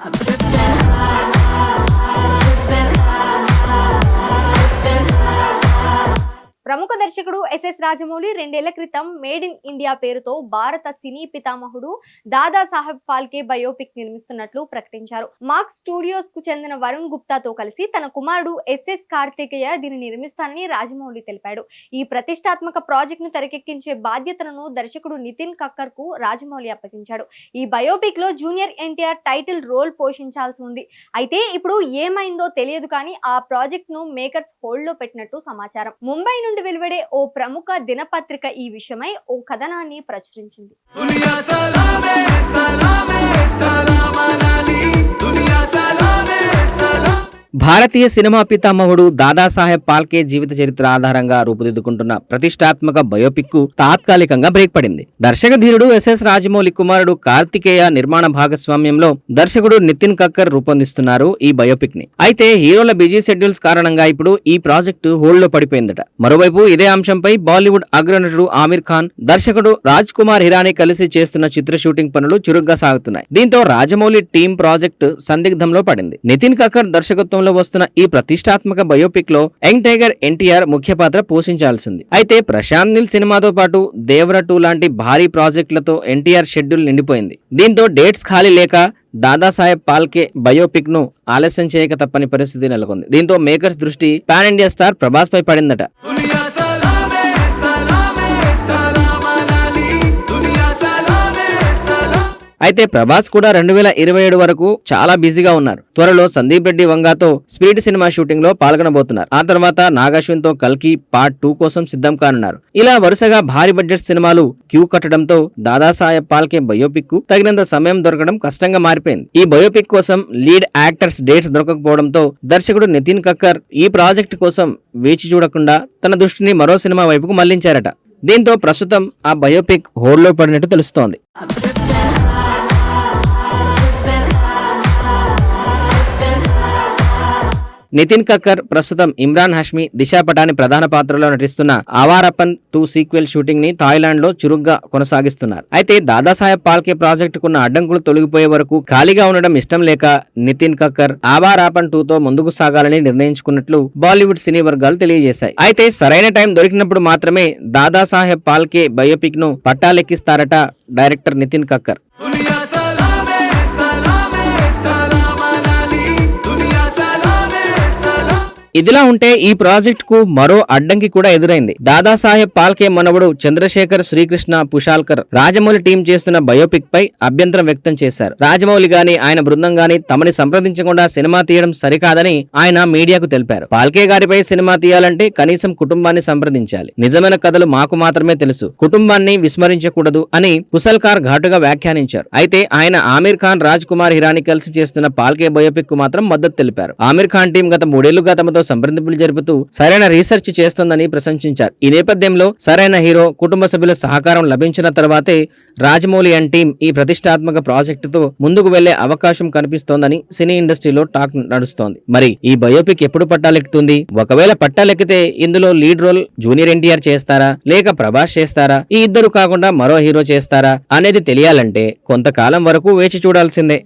I'm దర్శకుడు SS Rajamouli రెండేళ్ళ క్రితం మేడ్ ఇన్ ఇండియా పేరుతో భారత సినీ పితామహుడు దాదా సాహెబ్ ఫాల్కే బయోపిక్ నిర్మిస్తున్నట్లు ప్రకటించారు. మార్క్ స్టూడియోస్కు చెందిన వరుణ్ గుప్తాతో కలిసి తన కుమారుడు ఎస్ఎస్ కార్తికేయ దీన్ని నిర్మిస్తానని రాజమౌళి తెలిపాడు. ఈ ప్రతిష్టాత్మక ప్రాజెక్ట్ను తెరకెక్కించే బాధ్యతలను దర్శకుడు నితిన్ కక్కర్కు రాజమౌళి అప్పగించాడు. ఈ బయోపిక్లో జూనియర్ ఎన్టీఆర్ టైటిల్ రోల్ పోషించాల్సి ఉంది. అయితే ఇప్పుడు ఏమైందో తెలియదు కానీ ఆ ప్రాజెక్ట్ను మేకర్స్ హోల్డ్లో పెట్టినట్టు సమాచారం. ముంబై నుండి వెలువడి ఓ ప్రముఖ దినపత్రిక ఈ విషయమై ఓ కథనాన్ని ప్రచురించింది. భారతీయ సినిమా పితామహుడు దాదాసాహెబ్ పాల్కే జీవిత చరిత్ర ఆధారంగా రూపుదిద్దుకుంటున్న ప్రతిష్టాత్మక బయోపిక్కు తాత్కాలికంగా బ్రేక్ పడింది. దర్శక ధీరుడు ఎస్ఎస్ రాజమౌళి కుమారుడు కార్తికేయ నిర్మాణ భాగస్వామ్యంలో దర్శకుడు నితిన్ కక్కర్ రూపొందిస్తున్నారు ఈ బయోపిక్ని అయితే హీరోల బిజీ షెడ్యూల్స్ కారణంగా ఇప్పుడు ఈ ప్రాజెక్టు హోల్డ్లో పడిపోయిందట. మరోవైపు ఇదే అంశంపై బాలీవుడ్ అగ్రనటుడు ఆమిర్ ఖాన్ దర్శకుడు రాజ్ కుమార్ హిరానీ కలిసి చేస్తున్న చిత్ర షూటింగ్ పనులు చురుగ్గా సాగుతున్నాయి. దీంతో రాజమౌళి టీం ప్రాజెక్టు సందిగ్ధంలో పడింది. నితిన్ కక్కర్ దర్శకత్వంలో వస్తున్న ఈ ప్రతిష్టాత్మక బయోపిక్లో యంగ్ టైగర్ ఎన్టీఆర్ ముఖ్య పాత్ర పోషించాల్సింది. అయితే ప్రశాంత్ నిల్ సినిమాతో పాటు దేవర టూ లాంటి భారీ ప్రాజెక్టులతో ఎన్టీఆర్ షెడ్యూల్ నిండిపోయింది. దీంతో డేట్స్ ఖాళీ లేక దాదాసాహెబ్ పాల్కే బయోపిక్ను ఆలస్యం చేయక తప్పని పరిస్థితి నెలకొంది. దీంతో మేకర్స్ దృష్టి పాన్ ఇండియా స్టార్ ప్రభాస్ పై పడిందట. అయితే ప్రభాస్ కూడా రెండు వేల ఇరవై ఏడు వరకు చాలా బిజీగా ఉన్నారు. త్వరలో సందీప్ రెడ్డి వంగాతో స్పిరిట్ సినిమా షూటింగ్లో పాల్గొనబోతున్నారు. ఆ తర్వాత నాగాశ్విన్తో కల్కి పార్ట్ టూ కోసం సిద్ధం కానున్నారు. ఇలా వరుసగా భారీ బడ్జెట్ సినిమాలు క్యూ కట్టడంతో దాదాసాహెబ్ పాల్కే బయోపిక్కు తగినంత సమయం దొరకడం కష్టంగా మారిపోయింది. ఈ బయోపిక్ కోసం లీడ్ యాక్టర్స్ డేట్స్ దొరకకపోవడంతో దర్శకుడు నితిన్ కక్కర్ ఈ ప్రాజెక్ట్ కోసం వేచి చూడకుండా తన దృష్టిని మరో సినిమా వైపుకు మళ్ళించారట. దీంతో ప్రస్తుతం ఆ బయోపిక్ హోల్డ్లో పడినట్టు తెలుస్తోంది. నితిన్ కక్కర్ ప్రస్తుతం ఇమ్రాన్ హష్మి దిశా పటాని ప్రధాన పాత్రలో నటిస్తున్న ఆవారప్పన్ టూ సీక్వెల్ షూటింగ్ని థాయిలాండ్లో చురుగ్గా కొనసాగిస్తున్నారు. అయితే దాదాసాహెబ్ పాల్కే ప్రాజెక్టుకున్న అడ్డంకులు తొలగిపోయే వరకు ఖాళీగా ఉండడం ఇష్టం లేక నితిన్ కక్కర్ ఆవారాపన్ టూతో ముందుకు సాగాలని నిర్ణయించుకున్నట్లు బాలీవుడ్ సినీ వర్గాలు తెలియజేశాయి. అయితే సరైన టైం దొరికినప్పుడు మాత్రమే దాదాసాహెబ్ పాల్కే బయోపిక్ను పట్టాలెక్కిస్తారట డైరెక్టర్ నితిన్ కక్కర్. ఇదిలా ఉంటే ఈ ప్రాజెక్ట్కు మరో అడ్డంకి కూడా ఎదురైంది. దాదాసాహెబ్ పాల్కే మనవడు చంద్రశేఖర్ శ్రీకృష్ణ పుషాల్కర్ రాజమౌళి టీం చేస్తున్న బయోపిక్ పై అభ్యంతరం వ్యక్తం చేశారు. రాజమౌళి గాని ఆయన బృందం గాని తమని సంప్రదించకుండా సినిమా తీయడం సరికాదని ఆయన మీడియాకు తెలిపారు. పాల్కే గారిపై సినిమా తీయాలంటే కనీసం కుటుంబాన్ని సంప్రదించాలి. నిజమైన కథలు మాకు మాత్రమే తెలుసు. కుటుంబాన్ని విస్మరించకూడదు అని పుసల్కార్ ఘాటుగా వ్యాఖ్యానించారు. అయితే ఆయన ఆమీర్ ఖాన్ రాజ్ కుమార్ హిరాని కలిసి చేస్తున్న పాల్కే బయోపిక్కు మాత్రం మద్దతు తెలిపారు. ఆమీర్ ఖాన్ టీం గత మూడేళ్ళుగా తమతో సంప్రదింపులు జరుపుతూ సరైన రీసెర్చ్ చేస్తోందని ప్రశంసించారు. ఈ నేపథ్యంలో సరైన హీరో కుటుంబ సభ్యుల సహకారం లభించిన తర్వాతే రాజమౌళి అండ్ టీం ఈ ప్రతిష్టాత్మక ప్రాజెక్టుతో ముందుకు వెళ్ళే అవకాశం కనిపిస్తోందని సినీ ఇండస్ట్రీలో టాక్ నడుస్తోంది. మరి ఈ బయోపిక్ ఎప్పుడు పట్టాలెక్కుతుంది? ఒకవేళ పట్టాలెక్కితే ఇందులో లీడ్ రోల్ జూనియర్ ఎన్టీఆర్ చేస్తారా? లేక ప్రభాస్ చేస్తారా? ఈ ఇద్దరు కాకుండా మరో హీరో చేస్తారా? అనేది తెలియాలంటే కొంతకాలం వరకు వేచి చూడాల్సిందే.